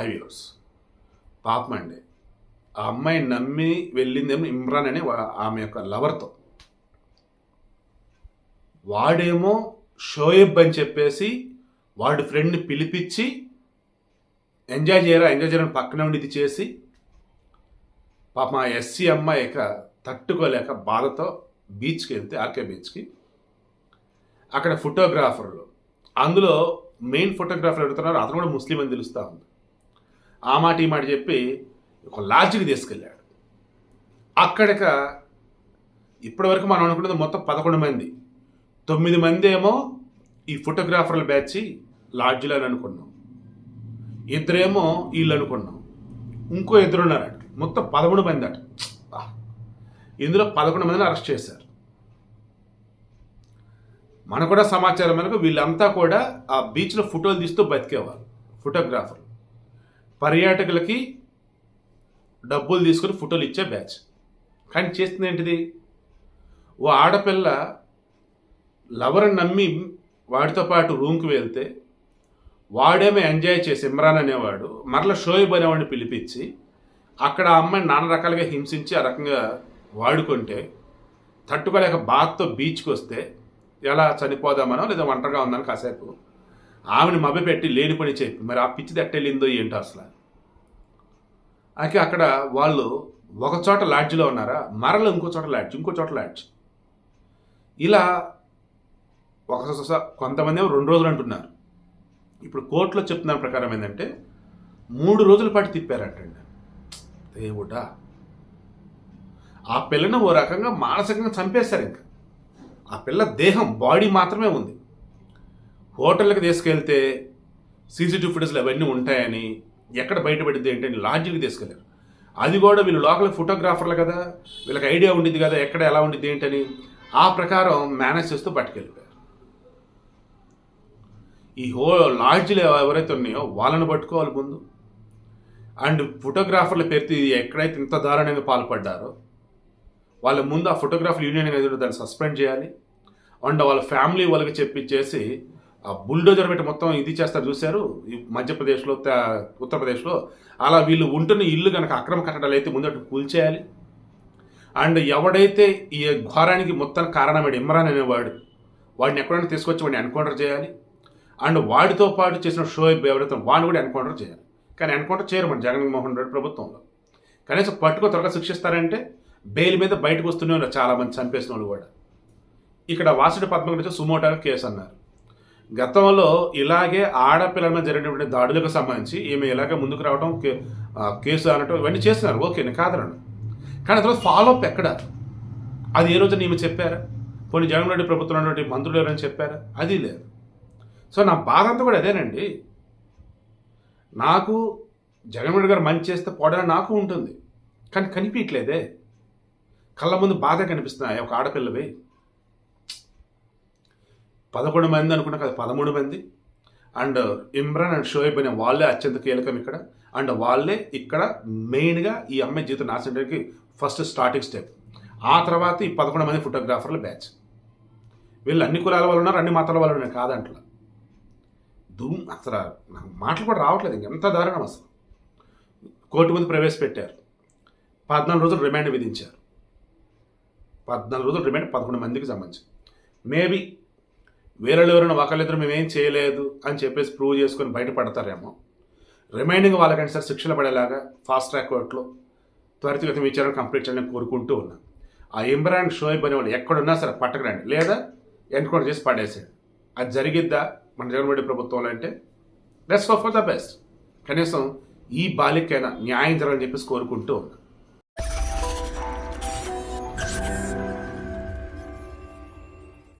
హైవ్యూర్స్ పాపం అండి. ఆ అమ్మాయి నమ్మి వెళ్ళిందేమో ఇమ్రాన్ అని ఆమె యొక్క లవర్తో. వాడేమో షోయబ్ అని చెప్పేసి వాడి ఫ్రెండ్ని పిలిపించి ఎంజాయ్ చేయరా ఎంజాయ్ చేయడం పక్కన ఉండి ఇది చేసి పాపం ఆ ఎస్సీ అమ్మాయి ఇక తట్టుకోలేక బాధతో బీచ్కి వెళ్తే ఆర్కే బీచ్కి. అక్కడ ఫోటోగ్రాఫర్లు. అందులో మెయిన్ ఫోటోగ్రాఫర్ అడుగుతున్నారు అతను కూడా ముస్లిం అని తెలుస్తూ ఉంది. ఆ మాట ఈ మాట చెప్పి ఒక లాడ్జికి తీసుకెళ్ళాడు. అక్కడిక ఇప్పటివరకు మనం అనుకున్నది మొత్తం పదకొండు మంది. తొమ్మిది మంది ఏమో ఈ ఫోటోగ్రాఫర్ల బ్యాచ్ లాడ్జిలో అని అనుకున్నాం. ఇద్దరేమో వీళ్ళు అనుకున్నాం. ఇంకో ఇద్దరు ఉన్నారట మొత్తం పదకొండు మంది అట. ఇందులో పదకొండు మందిని అరెస్ట్ చేశారు. మనకు కూడా సమాచారం మనకు వీళ్ళంతా కూడా ఆ బీచ్లో ఫోటోలు తీస్తూ బతికేవారు. ఫోటోగ్రాఫర్ పర్యాటకులకి డబ్బులు తీసుకుని ఫోటోలు ఇచ్చే బ్యాచ్. కానీ చేస్తుంది ఏంటిది? ఓ ఆడపిల్ల లవర్ని నమ్మి వాడితో పాటు రూమ్కి వెళ్తే వాడేమో ఎంజాయ్ చేసి ఇమ్రాన్ అనేవాడు మరలా షోయబ్ అనేవాడిని పిలిపించి అక్కడ ఆ అమ్మాయిని నానా రకాలుగా హింసించి ఆ రకంగా వాడుకుంటే తట్టుకోలేక బాత్తో బీచ్కి వస్తే ఎలా చనిపోదామనో లేదా ఒంటరిగా ఉందని కాసేపు ఆమెను మభ్యపెట్టి లేని పని చెప్పి మరి ఆ పిచ్చిది ఎట్టెళ్ళిందో ఏంటో అసలు? అయితే అక్కడ వాళ్ళు ఒక చోట లాడ్జ్లో ఉన్నారా? మరల ఇంకో చోట లాడ్జ్ ఇంకో చోట లాడ్జ్. ఇలా ఒక కొంతమంది రెండు రోజులు అంటున్నారు. ఇప్పుడు కోర్టులో చెప్తున్న ప్రకారం ఏంటంటే మూడు రోజుల పాటు తిప్పారంటండి. దేవుడా. ఆ పిల్లను ఓ రకంగా మానసికంగా చంపేశారు ఇంకా. ఆ పిల్ల దేహం బాడీ మాత్రమే ఉంది. హోటల్కి తీసుకెళ్తే సీసీటీవీ ఫుటేజ్లు అవన్నీ ఉంటాయని ఎక్కడ బయటపడింది ఏంటని అని తీసుకెళ్ళారు అది కూడా వీళ్ళు లోకల్ ఫోటోగ్రాఫర్లు కదా వీళ్ళకి ఐడియా ఉండిద్ది కదా ఎక్కడ ఎలా ఉండిద్ది ఏంటని ఆ ప్రకారం మేనేజ్ చేస్తూ పట్టుకెళ్ళిపోయారు. ఈ హో లాడ్జ్లు ఎవరైతే ఉన్నాయో వాళ్ళని పట్టుకోవాలి ముందు. అండ్ ఫోటోగ్రాఫర్ల పేరుతో ఇది ఎక్కడైతే ఇంత దారుణంగా పాల్పడ్డారో వాళ్ళ ముందు ఆ ఫోటోగ్రాఫర్ యూనియన్ అనేది దాన్ని సస్పెండ్ చేయాలి. అండ్ వాళ్ళ ఫ్యామిలీ వాళ్ళకి చెప్పించేసి ఆ బుల్డోజర్ పెట్టి మొత్తం ఇది చేస్తారు చూశారు? ఈ మధ్యప్రదేశ్లో ఉత్తరప్రదేశ్లో. అలా వీళ్ళు ఉంటున్న ఇల్లు కనుక అక్రమ కట్టడాలు అయితే ముందు అటు కూల్చేయాలి. అండ్ ఎవడైతే ఈ ఘోరానికి మొత్తం కారణమైన ఇమ్రాన్ అనేవాడు వాడిని ఎక్కడైనా తీసుకొచ్చి వాడిని ఎన్కౌంటర్ చేయాలి. అండ్ వాడితో పాటు చేసిన షోయబ్ ఎవరైతే వాడిని కూడా ఎన్కౌంటర్ చేయాలి. కానీ ఎన్కౌంటర్ చేయరు మన జగన్మోహన్ రెడ్డి ప్రభుత్వంలో. కనీసం పట్టుకో త్వరగా శిక్షిస్తారంటే బెయిల్ మీద బయటకు వస్తూనే ఉన్నారు చాలామంది చంపేసిన వాళ్ళు కూడా. ఇక్కడ వాసుడి పద్మ గురించి సుమోటాగా కేసు అన్నారు గతంలో ఇలాగే ఆడపిల్లల మీద జరిగినటువంటి దాడులకు సంబంధించి ఈమె ఇలాగే ముందుకు రావడం కేసు అనటం ఇవన్నీ చేస్తున్నారు. ఓకే నేను కాదనను. కానీ తర్వాత ఫాలో అప్ ఎక్కడ? అది ఏ రోజున ఈమె చెప్పారా? కొన్ని జగన్మోహన్ రెడ్డి ప్రభుత్వం ఉన్నటువంటి మంత్రులు ఎవరైనా చెప్పారా? అది లేదు. సో నా బాధ అంతా కూడా అదేనండి. నాకు జగన్ రెడ్డి గారు మంచి చేస్తే పోవడానికి నాకు ఉంటుంది. కానీ కనిపించట్లేదే. కళ్ళ ముందు బాధ కనిపిస్తున్నాయి ఒక ఆడపిల్లవి? పదకొండు మంది అనుకున్నా కదా పదమూడు మంది. అండ్ ఇమ్రాన్ అండ్ షోయబ్ అనే వాళ్ళే అత్యంత కీలకం ఇక్కడ. అండ్ వాళ్ళే ఇక్కడ మెయిన్గా ఈ అమ్మాయి జీవితం నాశనడానికి ఫస్ట్ స్టార్టింగ్ స్టెప్. ఆ తర్వాత ఈ పదకొండు మంది ఫోటోగ్రాఫర్ల బ్యాచ్. వీళ్ళు అన్ని కులాల వాళ్ళు ఉన్నారు అన్ని మతాల వాళ్ళు ఉన్నారు కాదంట్లా ధూమ్ అసలు నాకు మాటలు కూడా రావట్లేదు ఎంత దారుణం అసలు. కోర్టు ముందు ప్రవేశపెట్టారు. పద్నాలుగు రోజులు రిమాండ్ విధించారు. పద్నాలుగు రోజులు రిమాండ్ పదకొండు మందికి సంబంధించి. మేబీ వేరే ఎవరైనా ఒకళ్ళిద్దరు మేమేం చేయలేదు అని చెప్పేసి ప్రూవ్ చేసుకొని బయటపడతారేమో. రిమైనింగ్ వాళ్ళకంటే సార్ శిక్షలు పడేలాగా ఫాస్ట్ ట్రాక్ కోర్టులో త్వరితగతిన విచారణ కంప్లీట్ చేయాలని కోరుకుంటూ ఉన్నా. ఆ ఇమ్రాన్ షోయబ్ అనే వాళ్ళు ఎక్కడున్నా సరే పట్టకరండి. లేదా ఎన్కౌంటర్ చేసి పడేసాడు అది జరిగిద్దా? మన జగన్ రెడ్డి ప్రభుత్వంలో అంటే లెట్స్ ఫర్ ద బెస్ట్. కనీసం ఈ బాలికైనా న్యాయం జరగాలని చెప్పేసి కోరుకుంటూ ఉన్నా.